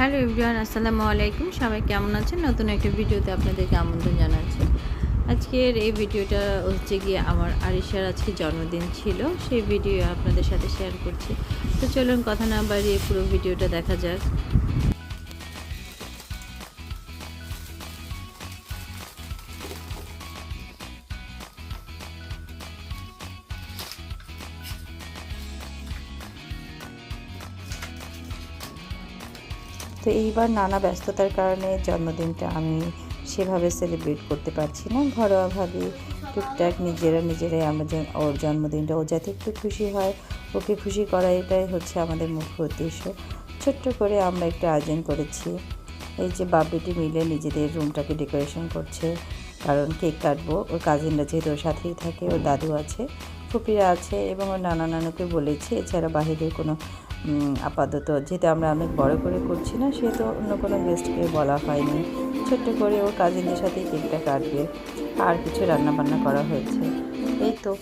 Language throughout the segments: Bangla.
হ্যালো এভরিওয়ান, আসসালামু আলাইকুম। সবাই কেমন আছেন? নতুন একটা ভিডিওতে আপনাদেরকে আমন্ত্রণ জানাচ্ছি। আজকের এই ভিডিওটা হচ্ছে গিয়ে আমার আরিশার আজকে জন্মদিন ছিল, সেই ভিডিও আপনাদের সাথে শেয়ার করছি। তো চলুন, কথা না বাড়িয়ে পুরো ভিডিওটা দেখা যাক। তো এইবার নানা ব্যস্ততার কারণে জন্মদিনটা আমি সেভাবে সেলিব্রেট করতে পারছি না। ঘরোয়াভাবে টুকটাক নিজেরা নিজেরাই আমরা ওর জন্মদিনটা, ও যাতে একটু খুশি হয়, ওকে খুশি করা এটাই হচ্ছে আমাদের মুখ্য উদ্দেশ্য। ছোট্ট করে আমরা একটু আয়োজন করেছি। এই যে বাবলিটি মিলে নিজেদের রুমটাকে ডেকোরেশন করছে। কারণ কেক কাটবো, ওর কাজিনরা যেহেতু ওর সাথেই থাকে, ওর দাদু আছে, ফুপিরা আছে এবং ওর নানা নানুকে বলেছি, এছাড়া বাহিরের কোনো আপাতত। যেহেতু আমরা অনেক বড় করে করছি না, সেহেতু অন্য কোনো গেস্টকে বলা হয়নি। ছোট্ট করে ওর কাজিনদের সাথেই কেকটা কাটবে। আর কিছু রান্না বান্না করা হয়েছে। এই তো।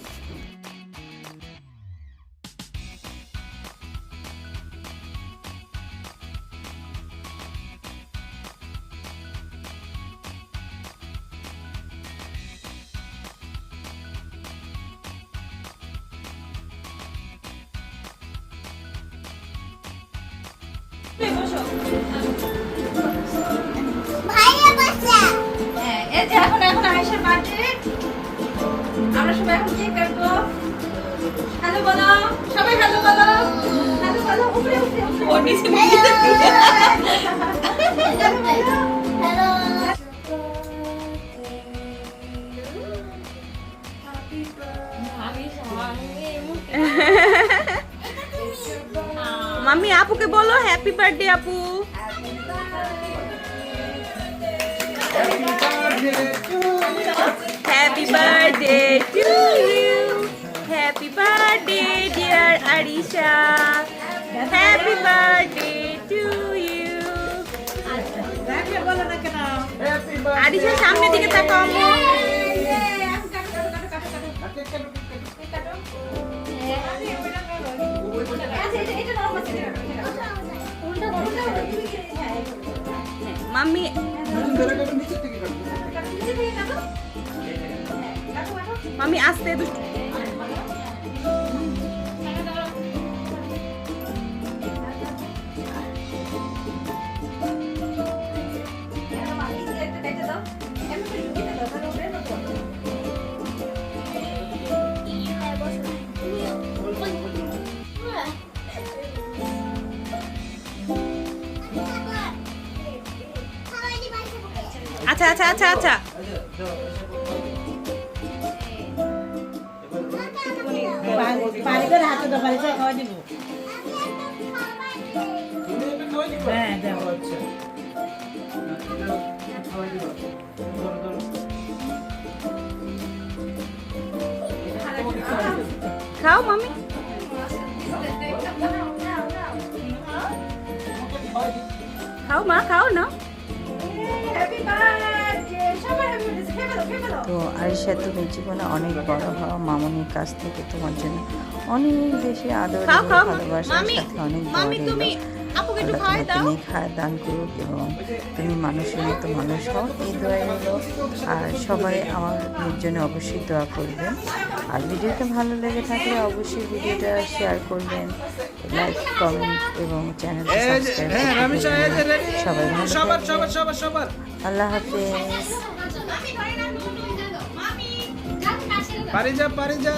এখন এখন আয়েশার বার্থডে আমরা সবাই এখন কেক কাটবো হ্যালো বলো সবাই হ্যালো বলো হ্যালো বলো উপরে উপরে ওর নিচে মাম্মি, আপুকে বলো হ্যাপি বার্থডে আপু। Happy birthday to you happy birthday dear Arisha happy birthday to you Arisha সামনের দিকে তাকাও, আম্মু। মাম্মি। মাম্মি আসতে দুষ্টু। আচ্ছা আচ্ছা আচ্ছা আচ্ছা পানি করে হাতে দাও পানি করে খাওয়া দিব হ্যাঁ দাও খাও মামি খাও মা খাও না হ্যাপি বার্থডে তো আরিশা তুমি জীবনে অনেক বড় হওয়া মামনির কাছ থেকে তোমার জন্য অনেক বেশি আদর ভালোবাসার সাথে অনেক মামি, দোয়া তুমি। নেখায় দান করুক এবং তুমি মানুষের মতো মানুষ হও। এই দোয়া রইল আর সবাই আমার জন্য অবশ্যই দোয়া করবেন। আর ভিডিওটা ভালো লেগে থাকলে অবশ্যই ভিডিওটা শেয়ার করবেন লাইক কমেন্ট এবং চ্যানেলটা সাবস্ক্রাইব সবাই ভালো সবার থাকবেন। সবার সবার সবার। আল্লাহ হাফেজ। পারি যা পারে যা।